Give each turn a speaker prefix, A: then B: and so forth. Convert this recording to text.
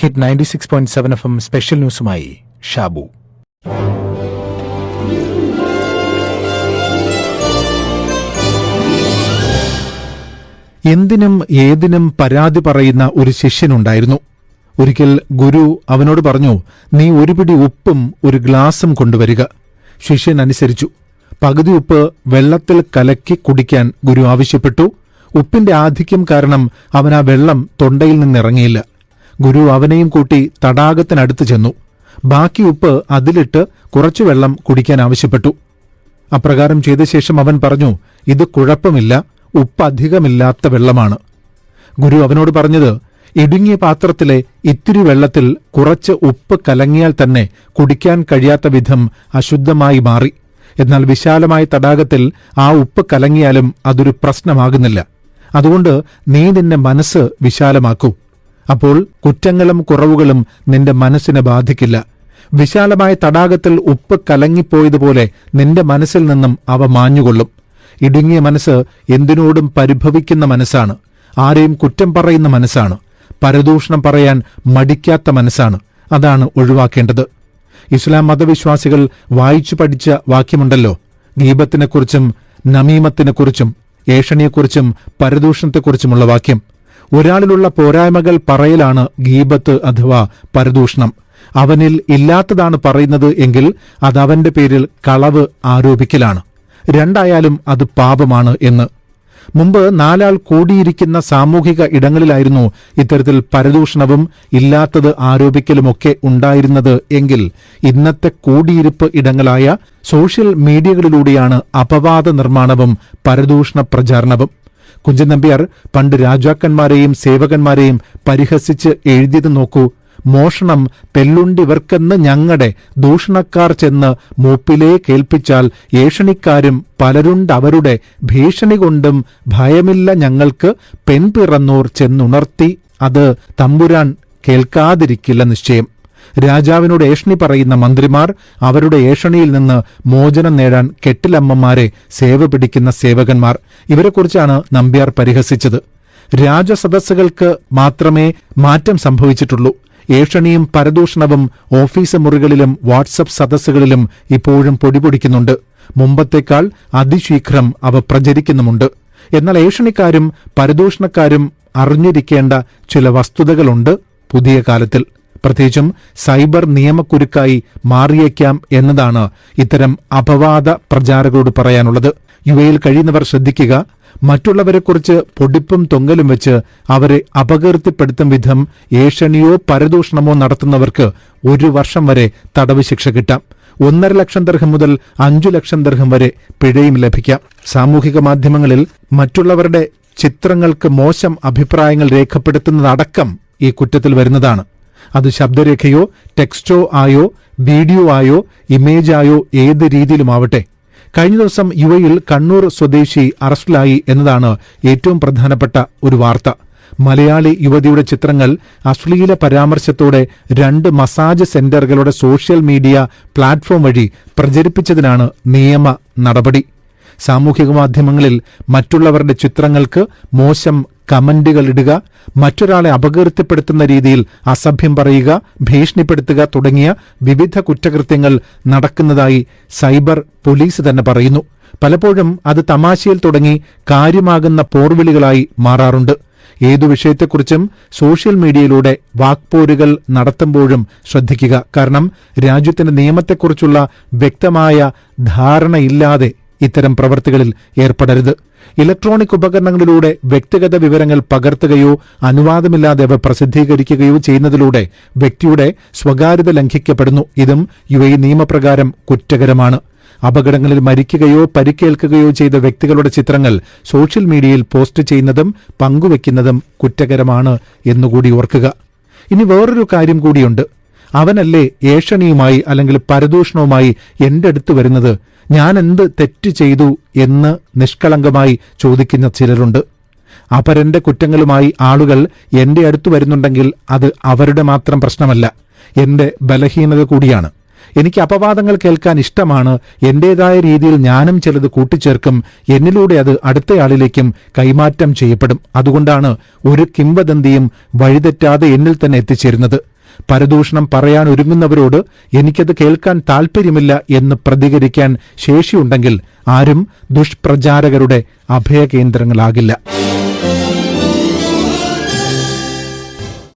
A: Hit ninety six point seven F M special ന്യൂസുമായി Shabu. എന്തിനും ഏതിനും പരാതി പറയുന്ന ഒരു ശിഷ്യനുണ്ടായിരുന്നു. ഒരിക്കൽ ഗുരു അവനോട് പറഞ്ഞു നീ ഒരു പിടി ഉപ്പും ഒരു ഗ്ലാസും കൊണ്ടുവരിക. ശിഷ്യൻ അനുസരിച്ചു. പകുതി ഉപ്പ് വെള്ളത്തിൽ കലക്കി കുടിക്കാൻ ഗുരു ആവശ്യപ്പെട്ടു. ഉപ്പിന്റെ ആധിക്യം കാരണം അവൻ ആ വെള്ളം തൊണ്ടയിൽ നിന്നിറങ്ങിയില്ല. ഗുരു അവനെയും കൂട്ടി തടാകത്തിനടുത്ത് ചെന്നു. ബാക്കി ഉപ്പ് അതിലിട്ട് കുറച്ചു വെള്ളം കുടിക്കാൻ ആവശ്യപ്പെട്ടു. അപ്രകാരം ചെയ്ത ശേഷം അവൻ പറഞ്ഞു ഇത് കുഴപ്പമില്ല ഉപ്പ് അധികമില്ലാത്ത വെള്ളമാണ്. ഗുരു അവനോട് പറഞ്ഞത് ഇടുങ്ങിയ പാത്രത്തിലെ ഇത്തിരി വെള്ളത്തിൽ കുറച്ച് ഉപ്പ് കലങ്ങിയാൽ തന്നെ കുടിക്കാൻ കഴിയാത്ത വിധം അശുദ്ധമായി മാറി. എന്നാൽ വിശാലമായ തടാകത്തിൽ ആ ഉപ്പ് കലങ്ങിയാലും അതൊരു പ്രശ്നമാകുന്നില്ല. അതുകൊണ്ട് നീ നിന്റെ മനസ്സ് വിശാലമാക്കൂ. അപ്പോൾ കുറ്റങ്ങളും കുറവുകളും നിന്റെ മനസ്സിനെ ബാധിക്കില്ല. വിശാലമായ തടാകത്തിൽ ഉപ്പ് കലങ്ങിപ്പോയതുപോലെ നിന്റെ മനസ്സിൽ നിന്നും അവ മാഞ്ഞുകൊള്ളും. ഇടുങ്ങിയ മനസ്സ് എന്തിനോടും പരിഭവിക്കുന്ന മനസ്സാണ്. ആരെയും കുറ്റം പറയുന്ന മനസ്സാണ്. പരദൂഷണം പറയാൻ മടിക്കാത്ത മനസ്സാണ്. അതാണ് ഒഴിവാക്കേണ്ടത്. ഇസ്ലാം മതവിശ്വാസികൾ വായിച്ചു പഠിച്ച വാക്യമുണ്ടല്ലോ. ഗീപത്തിനെക്കുറിച്ചും നമീമത്തിനെക്കുറിച്ചും ഏഷണിയെക്കുറിച്ചും പരദൂഷണത്തെക്കുറിച്ചുമുള്ള വാക്യം. ഒരാളിലുള്ള പോരായ്മകൾ പറയലാണ് ഗീബത്ത് അഥവാ പരദൂഷണം. അവനിൽ ഇല്ലാത്തതാണ് പറയുന്നത് എങ്കിൽ അതവന്റെ പേരിൽ കളവ് ആരോപിക്കലാണ്. രണ്ടായാലും അത് പാപമാണ് എന്ന്. മുമ്പ് നാലാൾ കൂടിയിരിക്കുന്ന സാമൂഹിക ഇടങ്ങളിലായിരുന്നു ഇത്തരത്തിൽ പരദൂഷണവും ഇല്ലാത്തത് ആരോപിക്കലുമൊക്കെ ഉണ്ടായിരുന്നത് എങ്കിൽ ഇന്നത്തെ കൂടിയിരിപ്പ് ഇടങ്ങളായ സോഷ്യൽ മീഡിയകളിലൂടെയാണ് അപവാദ നിർമ്മാണവും പരദൂഷണ പ്രചാരണവും. കുഞ്ചൻ നമ്പ്യാർ പണ്ട് രാജാക്കന്മാരെയും സേവകന്മാരെയും പരിഹസിച്ച് എഴുതിയത് നോക്കൂ. മോഷണം പെല്ലുണ്ടിവർക്കെന്ന് ഞങ്ങളുടെ ദൂഷണക്കാർ ചെന്ന് മൂപ്പിലേ കേൾപ്പിച്ചാൽ ഏഷണിക്കാരും പലരുണ്ടവരുടെ ഭീഷണി കൊണ്ടും ഭയമില്ല ഞങ്ങൾക്ക് പെൺപിറന്നൂർ ചെന്നുണർത്തി. അത് തമ്പുരാൻ കേൾക്കാതിരിക്കില്ല നിശ്ചയം. രാജാവിനോട് ഏഷണി പറയുന്ന മന്ത്രിമാർ അവരുടെ ഏഷണിയിൽ നിന്ന് മോചനം നേടാൻ കെട്ടിലമ്മമാരെ സേവ പിടിക്കുന്ന സേവകന്മാർ. ഇവരെക്കുറിച്ചാണ് നമ്പ്യാർ പരിഹസിച്ചത്. രാജസദസ്സുകൾക്ക് മാത്രമേ മാറ്റം സംഭവിച്ചിട്ടുള്ളൂ. ഏഷണിയും പരദൂഷണവും ഓഫീസ് മുറികളിലും വാട്സപ്പ് സദസ്സുകളിലും ഇപ്പോഴും പൊടിപൊടിക്കുന്നുണ്ട്. മുമ്പത്തേക്കാൾ അതിശീഘ്രം അവ പ്രചരിക്കുന്നുമുണ്ട്. എന്നാൽ ഏഷണിക്കാരും പരദൂഷണക്കാരും അറിഞ്ഞിരിക്കേണ്ട ചില വസ്തുതകളുണ്ട് പുതിയ കാലത്തിൽ. പ്രത്യേകിച്ചും സൈബർ നിയമക്കുരുക്കായി മാറിയേക്കാം എന്നതാണ് ഇത്തരം അപവാദ പ്രചാരകരോട് പറയാനുള്ളത്. യു എയിൽ കഴിയുന്നവർ ശ്രദ്ധിക്കുക മറ്റുള്ളവരെക്കുറിച്ച് പൊടിപ്പും തൊങ്ങലും വെച്ച് അവരെ അപകീർത്തിപ്പെടുത്തും വിധം ഏഷണിയോ പരദൂഷണമോ നടത്തുന്നവർക്ക് ഒരു വർഷം വരെ തടവ് ശിക്ഷ കിട്ടാം. ഒന്നര ലക്ഷം ദർഹം മുതൽ അഞ്ചു ലക്ഷം ദർഹം വരെ പിഴയും ലഭിക്കാം. സാമൂഹിക മാധ്യമങ്ങളിൽ മറ്റുള്ളവരുടെ ചിത്രങ്ങൾക്ക് മോശം അഭിപ്രായങ്ങൾ രേഖപ്പെടുത്തുന്നതടക്കം ഈ കുറ്റത്തിൽ വരുന്നതാണ്. അത് ശബ്ദരേഖയോ ടെക്സ്റ്റോ ആയോ വീഡിയോ ആയോ ഇമേജായോ ഏത് രീതിയിലുമാവട്ടെ. കഴിഞ്ഞ ദിവസം യു എയിൽ കണ്ണൂർ സ്വദേശി അറസ്റ്റിലായി എന്നതാണ് ഏറ്റവും പ്രധാനപ്പെട്ട ഒരു വാർത്ത. മലയാളി യുവതിയുടെ ചിത്രങ്ങൾ അശ്ലീല പരാമർശത്തോടെ രണ്ട് മസാജ് സെന്ററുകളുടെ സോഷ്യൽ മീഡിയ പ്ലാറ്റ്ഫോം വഴി പ്രചരിപ്പിച്ചതിനാണ് നിയമ നടപടി. സാമൂഹിക മാധ്യമങ്ങളിൽ മറ്റുള്ളവരുടെ ചിത്രങ്ങൾക്ക് മോശം കമന്റുകൾ ഇടുക മറ്റൊരാളെ അപകീർത്തിപ്പെടുത്തുന്ന രീതിയിൽ അസഭ്യം പറയുക ഭീഷണിപ്പെടുത്തുക തുടങ്ങിയ വിവിധ കുറ്റകൃത്യങ്ങൾ നടക്കുന്നതായി സൈബർ പോലീസ് തന്നെ പറയുന്നു. പലപ്പോഴും അത് തമാശയിൽ തുടങ്ങി കാര്യമാകുന്ന പോർവിളികളായി മാറാറുണ്ട്. ഏതു വിഷയത്തെക്കുറിച്ചും സോഷ്യൽ മീഡിയയിലൂടെ വാക്പോരുകൾ നടത്തുമ്പോഴും ശ്രദ്ധിക്കുക. കാരണം രാജ്യത്തിന്റെ നിയമത്തെക്കുറിച്ചുള്ള വ്യക്തമായ ധാരണയില്ലാതെ ഇത്തരം പ്രവർത്തികളിൽ ഏർപ്പെടരുത്. ഇലക്ട്രോണിക് ഉപകരണങ്ങളിലൂടെ വ്യക്തിഗത വിവരങ്ങൾ പകർത്തുകയോ അനുവാദമില്ലാതെ അവ പ്രസിദ്ധീകരിക്കുകയോ ചെയ്യുന്നതിലൂടെ വ്യക്തിയുടെ സ്വകാര്യത ലംഘിക്കപ്പെടുന്നു. ഇതും യു നിയമപ്രകാരം കുറ്റകരമാണ്. അപകടങ്ങളിൽ മരിക്കുകയോ പരിക്കേൽക്കുകയോ ചെയ്ത വ്യക്തികളുടെ ചിത്രങ്ങൾ സോഷ്യൽ മീഡിയയിൽ പോസ്റ്റ് ചെയ്യുന്നതും പങ്കുവെക്കുന്നതും കുറ്റകരമാണ് എന്നുകൂടി ഓർക്കുക. ഇനി വേറൊരു കാര്യം കൂടിയുണ്ട്. അവനല്ലേ ഏഷണിയുമായി അല്ലെങ്കിൽ പരദൂഷണവുമായി എന്റെ അടുത്ത് വരുന്നത്? ഞാൻ എന്ത് തെറ്റ് ചെയ്തു എന്ന് നിഷ്കളങ്കമായി ചോദിക്കുന്ന ചിലരുണ്ട്. അപരന്റെ കുറ്റങ്ങളുമായി ആളുകൾ എന്റെ അടുത്ത് വരുന്നുണ്ടെങ്കിൽ അത് അവരുടെ മാത്രം പ്രശ്നമല്ല എന്റെ ബലഹീനത കൂടിയാണ്. എനിക്ക് അപവാദങ്ങൾ കേൾക്കാൻ ഇഷ്ടമാണ് എന്റേതായ രീതിയിൽ ഞാനും ചിലത് കൂട്ടിച്ചേർക്കും എന്നിലൂടെ അത് അടുത്തയാളിലേക്കും കൈമാറ്റം ചെയ്യപ്പെടും. അതുകൊണ്ടാണ് ഒരു കിംവദന്തിയും വഴിതെറ്റാതെ എന്നിൽ തന്നെ എത്തിച്ചേരുന്നത്. പരദൂഷണം പറയാൻ ഒരുങ്ങുന്നവരോട് എനിക്കത് കേൾക്കാൻ താൽപ്പര്യമില്ല എന്ന് പ്രതികരിക്കാൻ ശേഷിയുണ്ടെങ്കിൽ ആരും ദുഷ്പ്രചാരകരുടെ അഭയകേന്ദ്രങ്ങളാകില്ല.